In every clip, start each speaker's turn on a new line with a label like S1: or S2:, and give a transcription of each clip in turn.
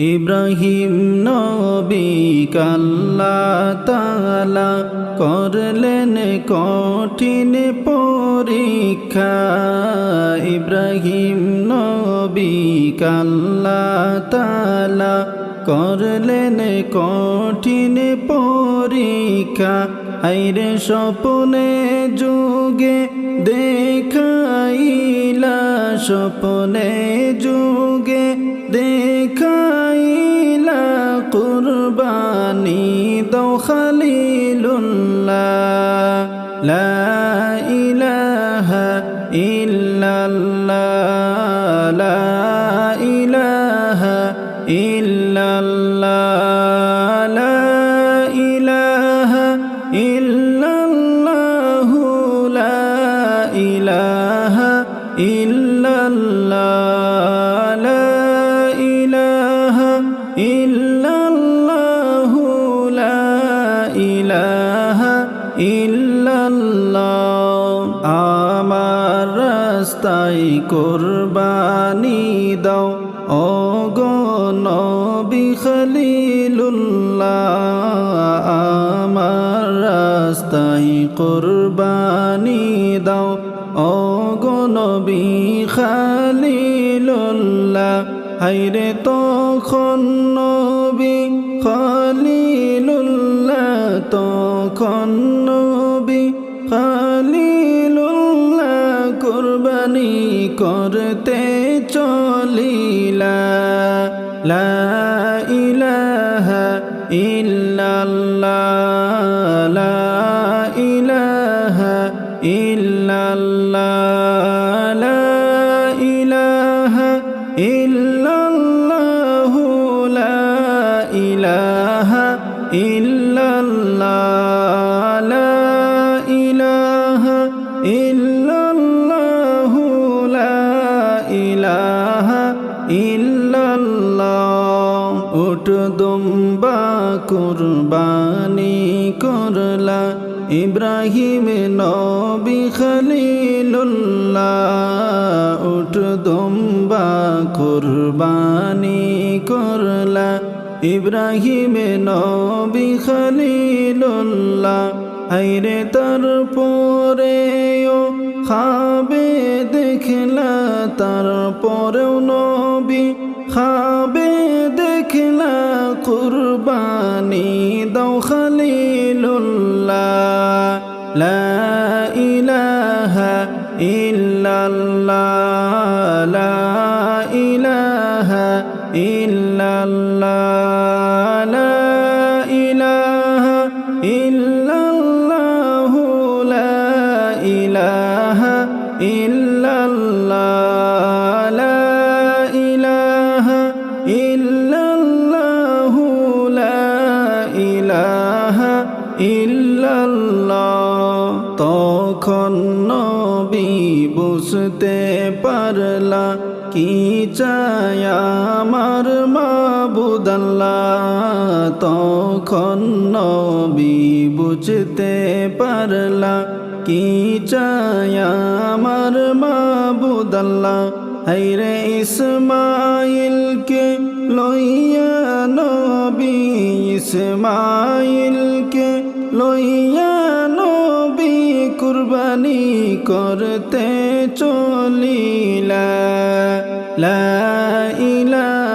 S1: ইব্রাহিম নবী কাল্লা তালা করলেন কঠিন পরীক্ষা। ইব্রাহিম নবী কাল্লা তালা করলেন কঠিন পরীক্ষা। আইরে স্বপনে যুগে দেখাইলা, স্বপনে যুগে ইল্লাল্লাহ লা ইলাহা ইল্লাল্লাহ। আমার রাস্তায় কোরবানি দাও ও গো নবী খলিলুল্লাহ। আমার রাস্তায় কোরবানি হাইরে তখন নবী খালিলুল্লাহ তখন ইল্লাল্লাহ, লা ইলাহা ইল্লাল্লাহ, লা ইলাহা ইল্লাল্লাহ। উঠ দুম্বা কুরবানি করলা, ইব্রাহিম নবী খলিলুল্লাহ। উঠ দুম্বা কুরবানি করলা ইব্রাহিম নবী খলিলুল্লাহ আইরে তার পরেও খাবে দেখলা, তার পরেও নবী খাবে দেখলা, কুরবানি দাও খলিলুল্লাহ, লা ইলাহা ইল্লাল্লাহ। ইল্লাল্লাহ ইলাহা ইল্লাল্লাহ, লা ইলাহা ইল্লাল্লাহ ইলাহা ইল্লাল্লাহ, লা ইলাহা ইল্লাল্লাহ। তখন নবী বুঝতে পারলা কি চায় আমার তখন নবী বুঝতে পারলা, কি চায় আমার মাবুদাল্লাহ হাইরে ইসমাইলকে লইয়া নবী, ইসমাইলকে লইয়া নবী কুরবানি করতে চলিলা। লা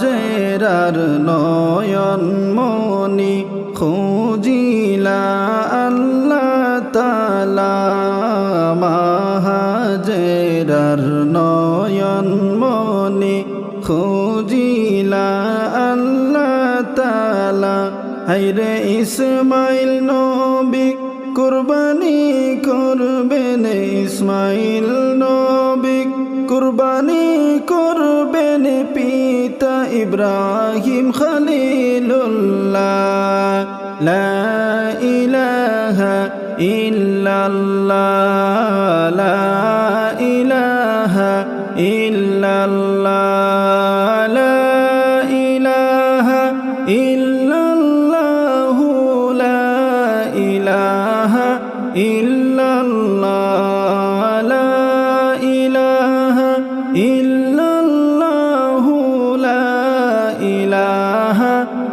S1: চেহারার নয়ন মনি খুঁজিলা আল্লাহ তালা মাহাজেরার নয়ন মনি খুঁজিলা আল্লাহ তালা হাইরে ইসমাইল নবী কুরবানি করবেন ইসমাইল নবী। কুরবানি করবেন পিতা ইব্রাহিম খলিলুল্লাহ। লা ইলাহা লা ইলাহা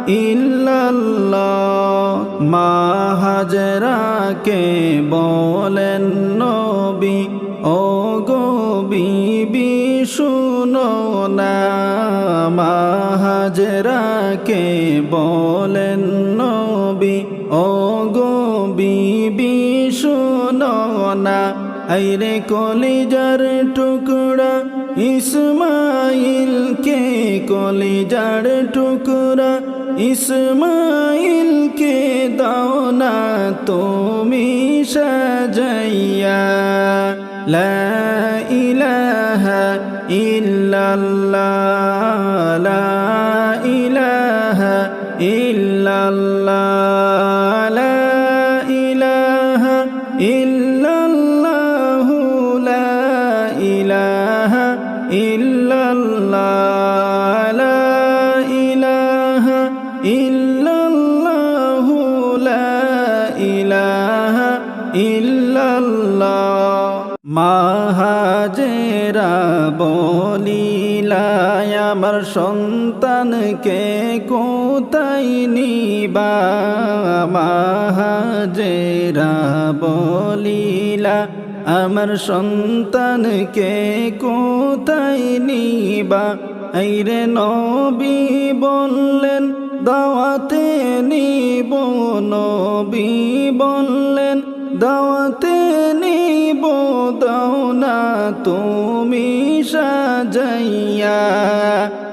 S1: ইল্লাল্লাহ। মা বলেন, নবী ও গো বিবি, শুনো না। মা বলেন, নবী ও গো বিবি, শুনো না। আইরে কলিজার টুকরা ইসমাইল কে কলিজার টুকরা ইসমাইল কে দাও না তুমি সাজাইয়া। লা ইলাহা ইল্লাল্লাহ সন্তানকে কোথায় নিবা? মাহাজেরা বলিলা, আমার সন্তানকে কোথায় নিবা? আইরে নবী বললেন, দাওয়াতে নিব। নবী বললেন, দাওয়াতে নিব, দাও না তুমি সাজাইয়া।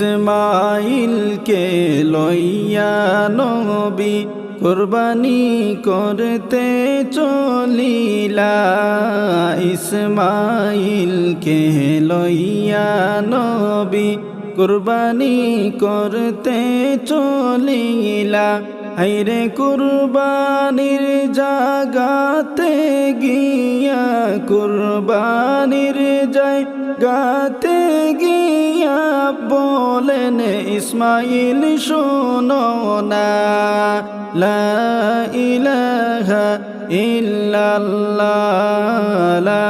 S1: ইসমাইলকে লইয়া নবী কুরবানি করতে চলিলা, ইসমাইলকে লইয়া নবী কুরবানি করতে চলিলা। হাইরে কুরবানির জাগাতে গিয়া কুরবানির যায় গাতে গিয়া বলেন ইসমাইল শোনো না। লা ইলাহা ইল্লাল্লাহ। লা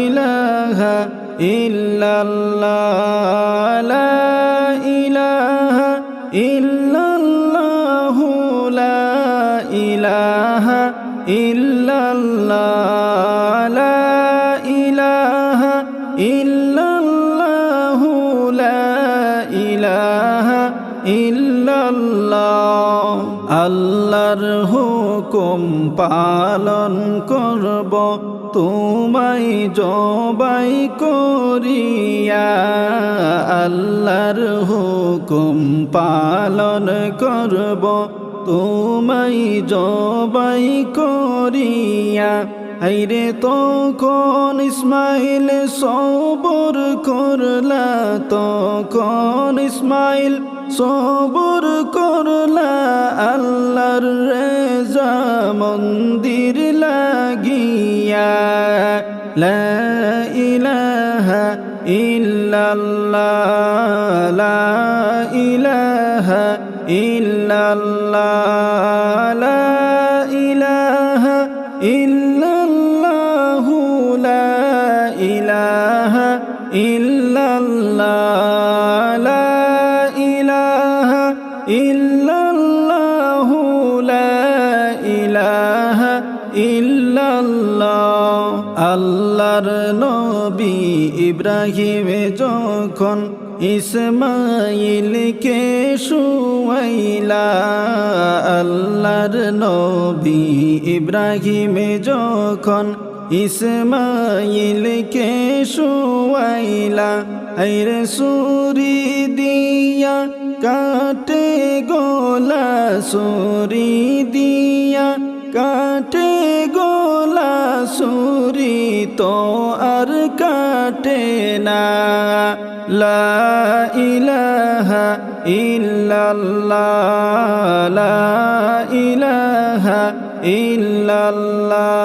S1: ইলাহা ইল্লাল্লাহ। আল্লাহর হুকুম পালন করব, তোমায় জবাই করিয়া আল্লাহর হুকুম পালন করব, তোমায় জবাই করিয়া। হাইরে তখন ইসমাইল সবর করলা, তখন ইসমাইল সবর করলা আল্লাহর রেজা মন্দির লাগিয়া। লা ইলাহা ইল্লাল্লাহ লা ইলাহা আল্লাহর নবী ইব্রাহিম যখন ইসমাইলকে শুয়াইলা, আল্লাহর নবী ইব্রাহিম যখন ইসমাইলকে শুয়াইলা আইরে সুরি দিয়া কাটে গোলা, সুরি দিয়া কাটে গোলা, সুরি তো আর কাটে না। লা ইলাহা ইল্লাল্লাহ লা ইলাহা ইল্লাল্লাহ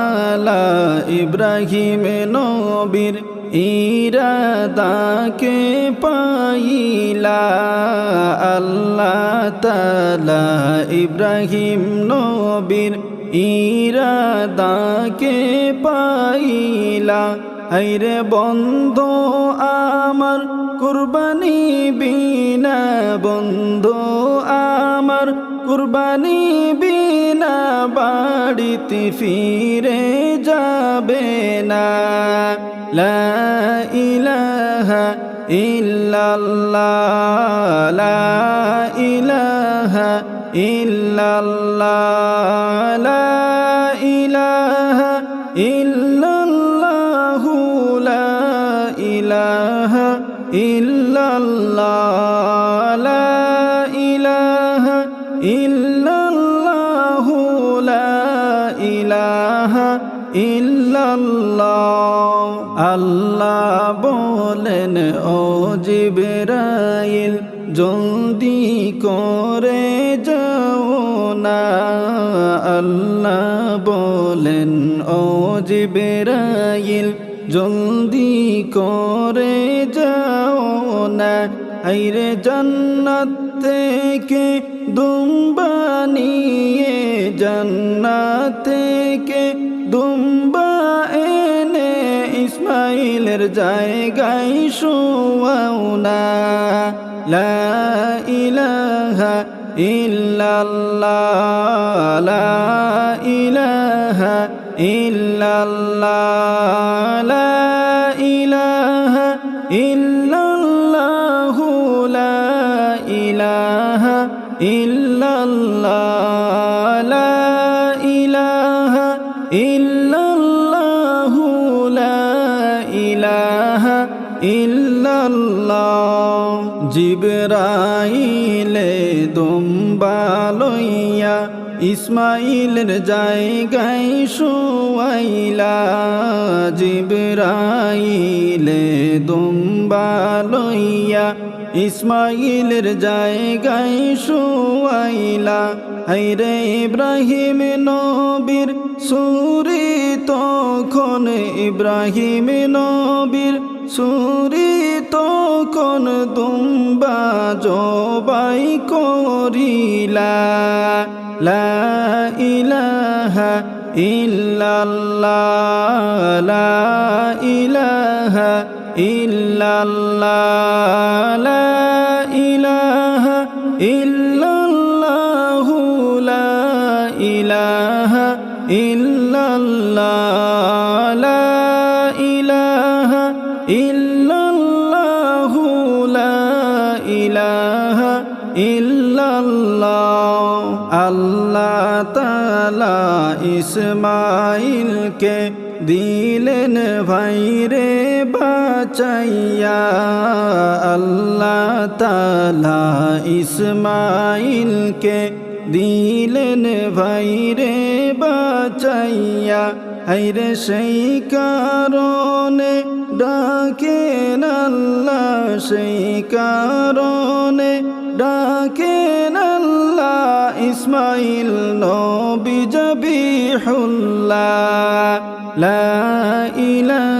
S1: তাআলা ইব্রাহিম নবীর ইরাদাকে পাইলা। আল্লাহ তাআলা ইব্রাহিম নবীর ইরাদাকে পাইলা। আইরে বন্ধ, আমার কুরবানি বিনা বন্ধ, আমার কুরবানি বিনা বাড়িতে ফিরে যাবে না। লা ইলাহা ইল্লাল্লাহ, লা ইলাহা ইল্লাল্লাহ, লা ইলাহা ইল্লাল্লাহু, লা ইলাহা আল্লাহ বলেন, ও জিবরাইল, জলদি করে যাও না। আল্লাহ বলেন, ও জিবরাইল, জলদি করে যাও না। আইরে জান্নাত থেকে দুম্বা নিয়ে জান্নাত দুম্বা এনে ইসমাইলের জায়গায় শোয়াও না। লা ইলাহা ইল্লাল্লাহ লা ইলাহা ইল্লাল্লাহ। ইল্লাল্লাহু জিবরাইলে দুম্বা লইয়া ইসমাইলের জায়গায় শুয়াইলা। জিবরাইলে দুম্বা লইয়া ইসমাইলের জায়গায় শুয়াইলা হাইরে ইব্রাহিম নবীর সুরি তখন, ইব্রাহিম নবীর সুরি তখন দুম্বা জবাই করিলা, লা ইলাহা ইল্লাল্লাহ, লা ইলাহা ইল্লাল্লাহ, লা ইলাহা ইল্লাল্লাহু, লা ইলাহা ইল্লাল্লাহ, লা ইলাহা ইল্লাল্লাহু, লা ইলাহা ইল্লাল্লাহ। দিলেন ভাইরে বাঁচাইয়া আল্লাহ তাআলা ইসমাইলকে দিলেন ভাইরে বাঁচাইয়া। হাইরে সেই কারণে ডাকেন আল্লাহ, সেই কারণে ডাকেন আল্লাহ ইসমাইল নবী জবিহুল্লাহ। লা ইলাহা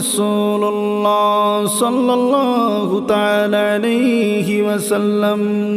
S1: رسول الله صلى الله تعالى عليه وسلم.